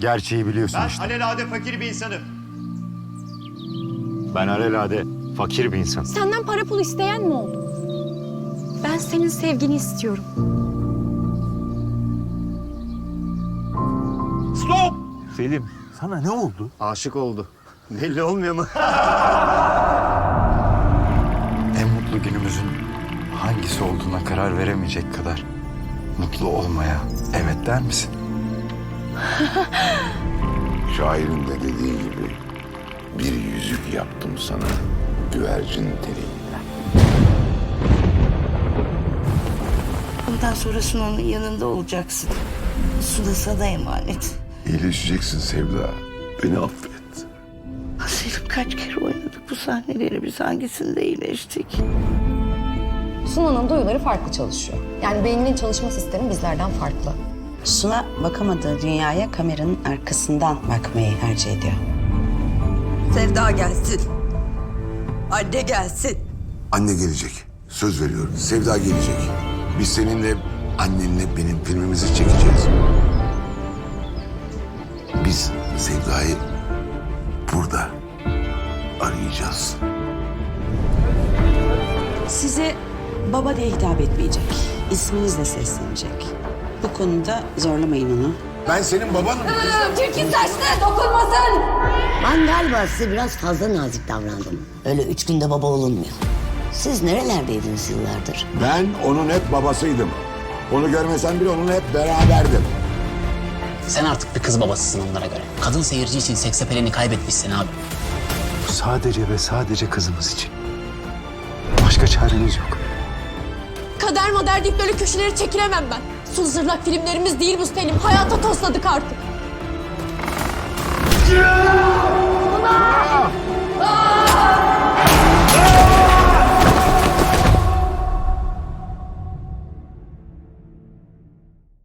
Gerçeği biliyorsun Ben işte. alelade fakir bir insanım. Ben alelade fakir bir insanım. Senden para pul isteyen mi oldu? Ben senin sevgini istiyorum. Stop! Selim sana ne oldu? Aşık oldu. Belli olmuyor mu? En mutlu günümüzün hangisi olduğuna karar veremeyecek kadar mutlu olmaya evet der misin? Şairin de dediği gibi bir yüzük yaptım sana güvercin teliyle. Bundan sonra Sunan'ın yanında olacaksın. Su da sana emanet. İyileşeceksin Sevda. Beni affet. Selim kaç kere oynadık bu sahneleri biz hangisinde iyileştik? Sunan'ın duyuları farklı çalışıyor. Yani beyninin çalışma sistemi bizlerden farklı. Suna bakamadığı dünyaya kameranın arkasından bakmayı tercih ediyor. Sevda gelsin. Anne gelsin. Anne gelecek. Söz veriyorum. Sevda gelecek. Biz seninle annenle benim filmimizi çekeceğiz. Biz Sevda'yı burada arayacağız. Size baba diye hitap etmeyecek. İsminizle seslenecek. Bu konuda zorlamayın onu. Ben senin babanım. Çirkin saçlı dokunmasın. Ben galiba size biraz fazla nazik davrandım. Öyle üç günde baba olunmuyor. Siz nerelerdeydiniz yıllardır? Ben onun hep babasıydım. Onu görmesen bile onunla hep beraberdim. Sen artık bir kız babasısın onlara göre. Kadın seyirci için seksapelini kaybetmişsin abi. Bu sadece ve sadece kızımız için. Başka çaremiz yok. Kader mader deyip böyle köşelere çekilemem ben. Son zırlak filmlerimiz değil bu Selim. Hayata tosladık artık.